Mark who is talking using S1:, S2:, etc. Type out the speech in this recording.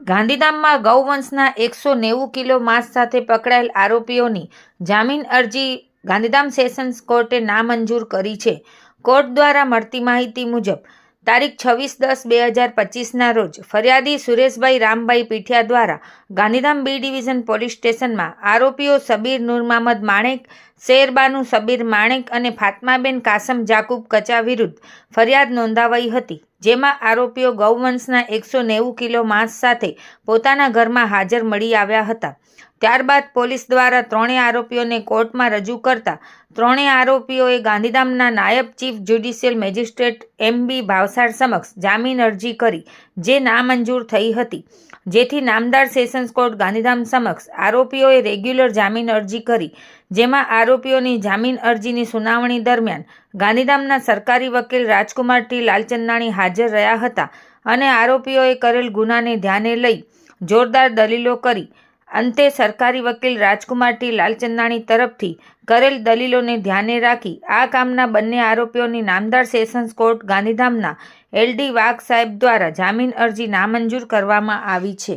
S1: ગાંધીધામમાં ગૌવંશના એકસો નેવું કિલો માંસ સાથે પકડાયેલ આરોપીઓની જામીન અરજી ગાંધીધામ સેશન્સ કોર્ટે નામંજૂર કરી છે. કોર્ટ દ્વારા મળતી માહિતી મુજબ, તારીખ છવ્વીસ દસ બે હજાર પચીસના રોજ ફરિયાદી સુરેશભાઈ રામભાઈ પીઠિયા દ્વારા ગાંધીધામ બી ડિવિઝન પોલીસ સ્ટેશનમાં આરોપીઓ સબીર નુરમામદ માણેક, શેરબાનુ સબીર માણેક અને ફાતમાબેન કાસમ જાકુબ કચા વિરુદ્ધ ફરિયાદ નોંધાવાઈ હતી. જેમાં આરોપીઓ ગૌવંશના એકસો નેવું કિલો માંસ સાથે પોતાના ઘરમાં હાજર મળી આવ્યા હતા. ત્યારબાદ પોલીસ દ્વારા ત્રણેય આરોપીઓને કોર્ટમાં રજૂ કરતા ત્રણેય આરોપીઓએ ગાંધીધામના નાયબ chief judicial magistrate M B Bhavsar સમક્ષ જામીન અરજી કરી, જે નામંજૂર થઈ હતી. જેથી નામદાર સેશન્સ કોર્ટ ગાંધીધામ સમક્ષ આરોપીઓએ રેગ્યુલર જામીન અરજી કરી, જેમાં આરોપીઓની જામીન અરજીની સુનાવણી દરમિયાન ગાંધીધામના સરકારી વકીલ રાજકુમાર ટી લાલચંદાણી હાજર રહ્યા હતા અને આરોપીઓએ કરેલ ગુનાને ધ્યાને લઈ જોરદાર દલીલો કરી. અંતે સરકારી વકીલ રાજકુમાર ટી લાલચંદાણી તરફથી કરેલ દલીલોને ધ્યાને રાખી આ કામના બંને આરોપીઓની નામદાર સેશન્સ કોર્ટ ગાંધીધામના એલડી વાઘ સાહેબ દ્વારા જામીન અરજી નામંજૂર કરવામાં આવી છે.